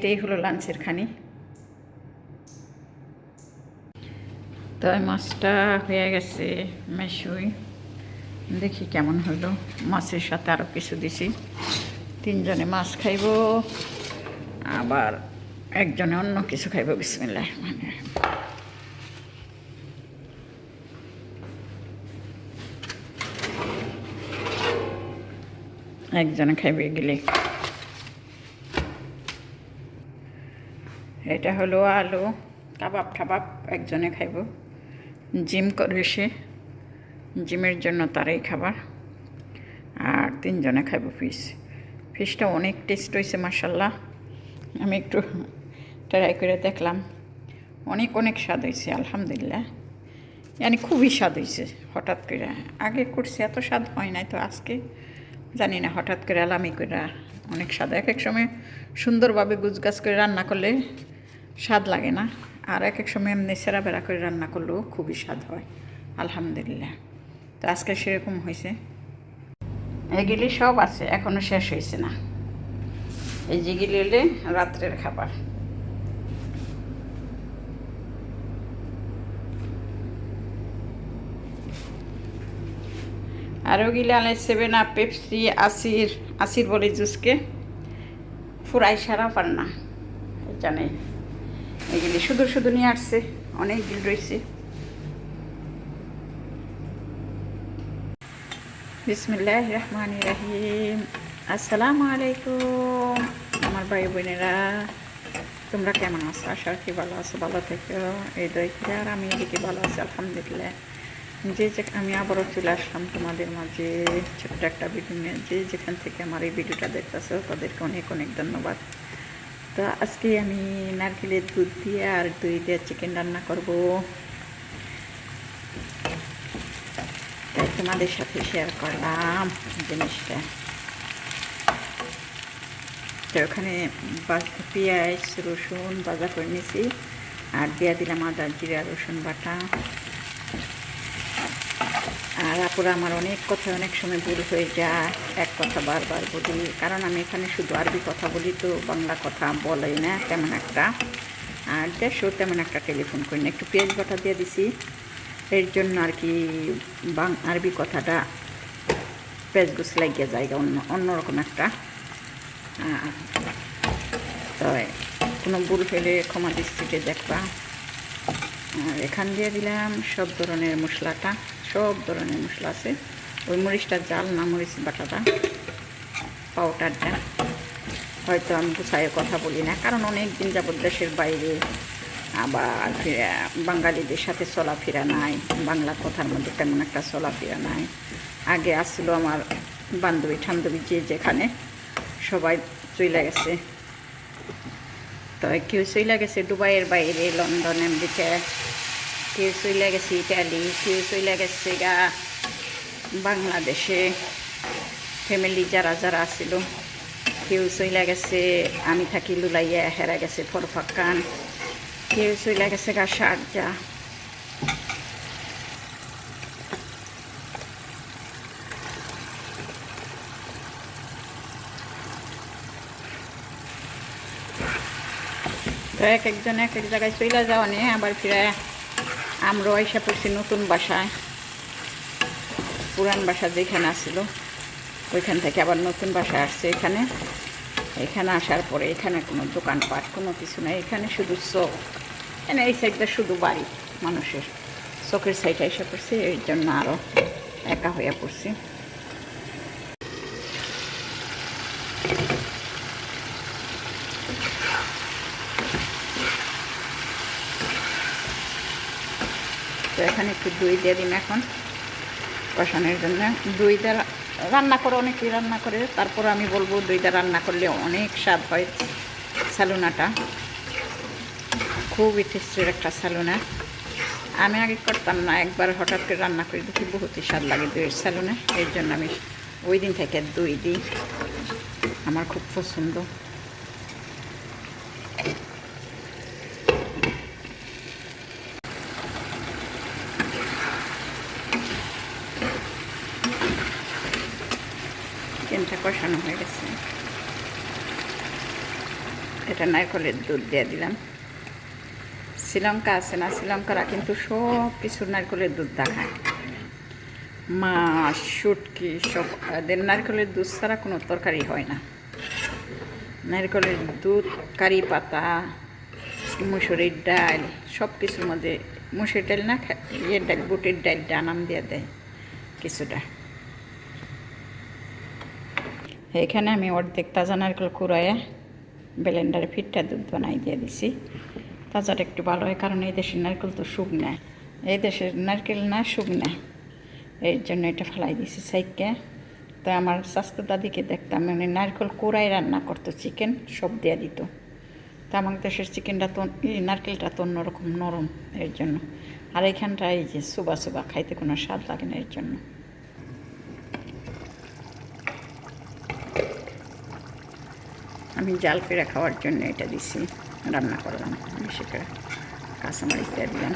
এটাই হলো লাঞ্চের খানি। তো মাছটা হয়ে গেছে মেশুই। দেখি কেমন হলো। মাছের সাথে আরও কিছু দিছি। তিনজনে মাছ খাইব, আবার একজনে অন্য কিছু খাইব, বিসমিল্লাহ মানে একজনে খাইবে গেলে। এটা হলো আলু, কাবাব ঠাবাব একজনে খাইব। জিম করে সে জিমের জন্য তারাই খাবার। আর তিনজনে খাইব ফিস ফিসটা অনেক টেস্ট হয়েছে মাসাল্লাহ আমি একটু ট্রাই করে দেখলাম। অনেক অনেক স্বাদ হয়েছে, আলহামদুলিল্লাহ। জানি খুবই স্বাদ হয়েছে, হঠাৎ করে। আগে করছি, এত স্বাদ হয় নাই তো আজকে। জানি না, হঠাৎ করে আলামি করে অনেক স্বাদ। এক এক সময় সুন্দরভাবে গুজগাছ করে রান্না করলে স্বাদ লাগে না। আর এক এক সময় এমনি সেরা বেড়া করে রান্না করলেও খুবই স্বাদ হয়। আলহামদুলিল্লাহ। তো আজকে সেরকম হয়েছে। এগুলি সব আছে এখনও শেষ হয়েছে না। এই যেগুলি হলে রাত্রের খাবার। আর ওগুলি আনে সেভেন আপ, পেপসি, আসির আসির বলে জুসকে। ফুরাই সারা পার না জানে এগুলি শুধু শুধু নিয়ে আসছে, অনেক দিন রয়েছে। বিসমিল্লাহ রহমান রাহিম। আসসালামু আলাইকুম, আমার ভাই বোনেরা, তোমরা কেমন আছো? আশা কি ভালো আছো, ভালো থেকো। এই দইকে আর আমি এদিকে ভালো আছি, আলহামদুলিল্লাহ। যে যে আমি আবারও চলে আসলাম তোমাদের মাঝে ছোট্ট একটা ভিডিও নিয়ে। যে যেখান থেকে আমার এই ভিডিওটা দেখতেছো, তাদেরকে অনেক অনেক ধন্যবাদ। তো আজকে আমি নারকেলের দুধ দিয়ে আর দই দিয়ে চিকেন রান্না করব। তাই তোমাদের সাথে শেয়ার করলাম জিনিসটা। তো ওখানে পেঁয়াজ, রসুন বাজা করে নিয়েছি আর দিয়ে দিলাম আদা, জিরা, রসুন বাটা। আপুরা আমার অনেক কথা অনেক সময় ভুল হয়ে যায়। এক কথা বারবার বলি, কারণ আমি এখানে শুধু আরবি কথা বলি তো, বাংলা কথা বলাই না, তেমন একটা। আর দেশও তেমন একটা টেলিফোন করি না, একটু পেঁয়াজ বাটা দিয়ে দিছি। এর জন্য আর কি বাং, আরবি কথাটা পেঁয়াজ গুছ লাগিয়ে জায়গা অন্য, অন্যরকম একটা। তো কোনো ভুল হলে ক্ষমা দৃষ্টিতে দেখবা। আর এখান দিয়ে দিলাম সব ধরনের মশলাটা। সব ধরনের মশলা আছে। ওই মরিচটা জাল না, মরিচ বাটাটা পাউডারটা হয়তো আমি গুছায় কথা বলি না, কারণ অনেক দিন যাবৎ দেশের বাইরে আবার বাঙালিদের সাথে চলাফেরা নাই বাংলা কথার মধ্যে তেমন একটা চলাফেরা নাই। আগে আসছিল আমার বান্ধবী ঠান্ধবী যে যেখানে, সবাই চলে গেছে। তো কেউ চলে গেছে দুবাইয়ের বাইরে, লন্ডন আমেরিকা কেউ চলে গেছে ইটালি কেউ চলে গেছে গা বাংলাদেশে ফ্যামিলি যারা যারা আছিল কেউ চলে গেছে আমি থাকি লুলাইয়া হেরা গেছে ফরফাক্কান কেউ চলে গেছে গা শারজা তো এক একজন এক এক জায়গায় চলে যাওয়া নিয়ে আবার ফিরে আমরাও আইসা পড়ছি নতুন বাসায়। পুরান বাসা যেখানে আসছিল ওইখান থেকে আবার নতুন বাসায় আসছে এখানে। এখানে আসার পরে এখানে কোনো দোকানপাট, কোনো কিছু নেই। এখানে শুধু চোখ। এখানে এই সাইডটা শুধু বাড়ি, মানুষের। চোখের সাইডে এসে পড়ছি, এই জন্য আরও একা হয়ে পড়ছি। তো এখানে একটু দই দিয়ে দিন এখন কষানোর জন্য। দইটা রান্না করে অনেকেই রান্না করে, তারপর আমি বলব দইটা রান্না করলে অনেক স্বাদ হয় স্যালুনাটা খুবই টেস্টের একটা স্যালুনা আমি আগে করতাম না, একবার হঠাৎ করে রান্না করে দেখি বহুতই স্বাদ লাগে দইয়ের স্যালুনে এর জন্য আমি ওই দিন থেকে দই দিই। আমার খুব পছন্দ। চিকেনটা কষানো হয়ে গেছে। এটা নারকলের দুধ দিয়ে দিলাম। শ্রীলঙ্কা আছে না? শ্রীলঙ্কারা কিন্তু সব কিছু নারকলের দুধ দেখায়। মাছ শুটকি সব। এদের নারকলের দুধ ছাড়া কোনো তরকারি হয় না। নারকলের দুধ, কারি পাতা, মুসুরির ডাল, সব কিছুর মধ্যে মুসুরির ডাল না, ইয়ের ডাল, বুটের ডালটা নাম দিয়ে দেয় কিছুটা। এখানে আমি অর্ধেক তাজা নারকেল কুড়াইয়া ব্লেন্ডারে ফিটটা দুধ বানাই দিয়ে দিছি। তাজাটা একটু ভালো হয়, কারণ এই দেশের নারকেল তো শুকনা। এই দেশের নারকেল না শুকনা। এর জন্য এটা ফেলাই দিছি সাইকে তো আমার স্বাস্থ্য দাদিকে দেখতাম মানে নারকেল কোড়াই রান্না করতো, চিকেন সব দিয়ে দিত। তো আমার দেশের চিকেনটা তো নারকেলটা তো অন্যরকম নরম এর জন্য। আর এখানটা এই যে সুবা সুবা, খাইতে কোনো স্বাদ লাগে না এর জন্য। আমি জাল পেড়া খাওয়ার জন্য এটা দিছি। রান্না করলাম। বেশি করে কাঁচামরিচ দিয়ে দিলাম।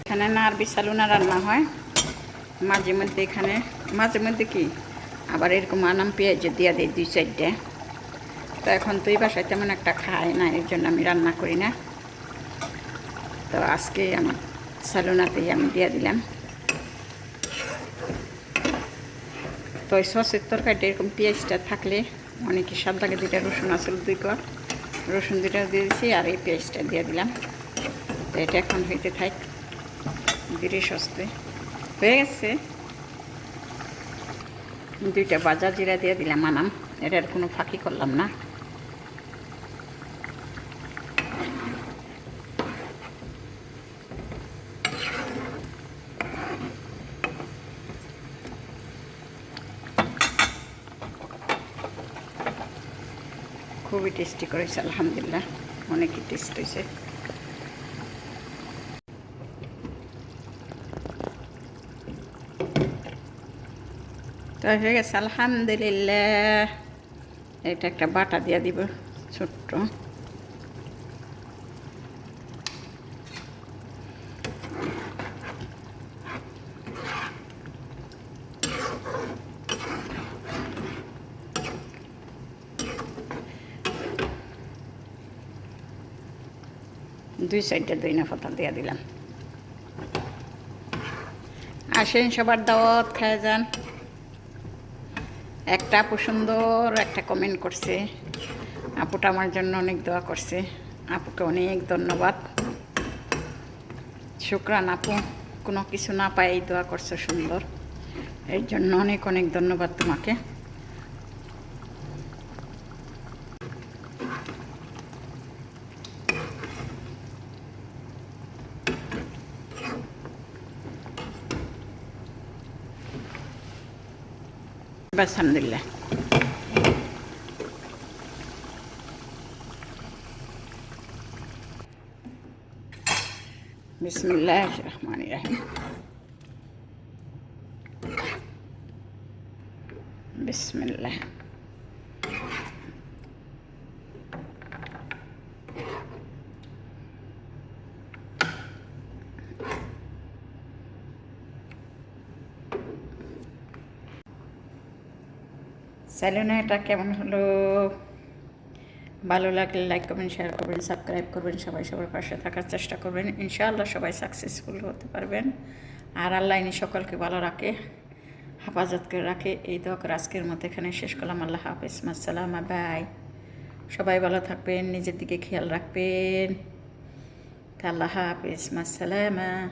এখানে না আরবি সালুনা রান্না হয়? মাঝে মধ্যে এখানে মাঝে মধ্যে কি? আবার এরকম আনাম পেঁয়াজ দিয়ে দিই দুই চারটে। তো এখন তো এই বাসায় তেমন একটা খায় না, এর জন্য আমি রান্না করি না। তো আজকে আমার সালুনাতেই আমি দিয়ে দিলাম। তো ওই সসের তরকারিটা এরকম পেঁয়াজটা থাকলে অনেকে স্বাদ লাগে দুইটা রসুন, আসল দুই কর রসুন দুইটা দিয়ে দিয়েছি আর এই পেঁয়াজটা দিয়ে দিলাম। তো এটা এখন হইতে থাক ধীরে সস্তে হয়ে গেছে। দুইটা বাজার জিরা দিয়ে দিলাম, আনাম। এটার কোনো ফাঁকি করলাম না। খুবই টেস্টি করেছে, আলহামদুলিল্লাহ। অনেকই টেস্ট হয়েছে। তো হয়ে গেছে, আলহামদুলিল্লাহ। এটা একটা বাটা দিয়ে দিব, ছোট্ট। দুই সাইডটা দুই না পাতা দিয়ে দিলাম। আসেন সবার দাওয়াত, খায় যান। একটা আপু সুন্দর একটা কমেন্ট করছে। আপুটা আমার জন্য অনেক দোয়া করছে। আপুকে অনেক ধন্যবাদ। শুক্রান আপু, কোনো কিছু না পাই দোয়া করছ সুন্দর। এর জন্য অনেক অনেক ধন্যবাদ তোমাকে। বাস আলহামদুলিল্লাহ বিসমিল্লাহ রহমান রাহিম বিসমিল্লাহ স্যালুনে এটা কেমন হলো? ভালো লাগলে লাইক করবেন শেয়ার করবেন সাবস্ক্রাইব করবেন, সবাই সবার পাশে থাকার চেষ্টা করবেন। ইনশাআল্লাহ সবাই সাকসেসফুল হতে পারবেন। আর আল্লাহ ইনি সকলকে ভালো রাখে, হেফাজত করে রাখে। এই দোয়ার আজকের মতো এখানে শেষ করলাম। আল্লাহ হাফিজ। মাসালাম বাই। সবাই ভালো থাকবেন, নিজের দিকে খেয়াল রাখবেন। আল্লাহ হাফিজ। মাসালামা